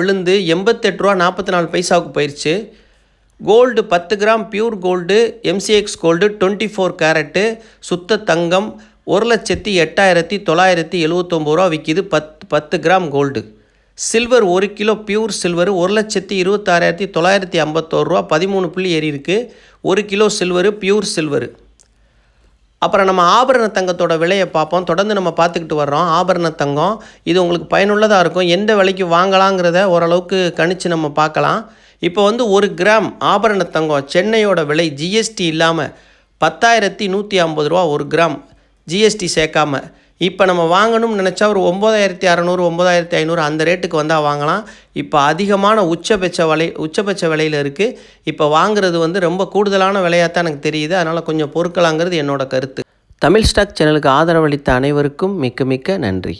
விழுந்து எண்பத்தெட்டு ரூபா நாற்பத்தி நாலு பைசாவுக்கு போயிடுச்சு கோல்டு பத்து gram pure gold MCX gold twenty four carat சுத்த தங்கம் ஒரு லட்சத்தி எட்டாயிரத்தி தொள்ளாயிரத்தி எழுவத்தொம்பது ரூபா விற்கிது பத் பத்து கிராம் கோல்டு. சில்வர் ஒரு கிலோ பியூர் சில்வர் ஒரு லட்சத்தி இருபத்தாறாயிரத்தி தொள்ளாயிரத்தி ஐம்பத்தோரு ரூபா பதிமூணு புள்ளி ஏறி இருக்குது ஒரு கிலோ சில்வரு பியூர் சில்வரு. அப்புறம் நம்ம ஆபரண தங்கத்தோட விலையை பார்ப்போம். தொடர்ந்து நம்ம பார்த்துக்கிட்டு வர்றோம். ஆபரண தங்கம் இது உங்களுக்கு பயனுள்ளதாக இருக்கும். எந்த விலைக்கு வாங்கலாங்கிறத ஓரளவுக்கு கணிச்சு நம்ம பார்க்கலாம். இப்போ வந்து ஒரு கிராம் ஆபரண தங்கம் சென்னையோட விலை ஜிஎஸ்டி இல்லாமல் பத்தாயிரத்தி நூற்றி ஐம்பது ரூபா ஒரு கிராம். ஜிஎஸ்டி சேர்க்காம. இப்போ நம்ம வாங்கணும்னு நினச்சா ஒரு ஒம்பதாயிரத்தி அறநூறு ஒம்பதாயிரத்தி ஐநூறு அந்த ரேட்டுக்கு வந்தால் வாங்கலாம். இப்போ அதிகமான உச்சபட்ச விலை உச்சபட்ச விலையில் இருக்குது இப்போ வாங்குறது வந்து ரொம்ப கூடுதலான விலையாக தான் எனக்கு தெரியுது. அதனால் கொஞ்சம் பொருட்களாங்கிறது என்னோடய கருத்து. தமிழ் ஸ்டாக் சேனலுக்கு ஆதரவளித்த அனைவருக்கும் மிக்க மிக்க நன்றி.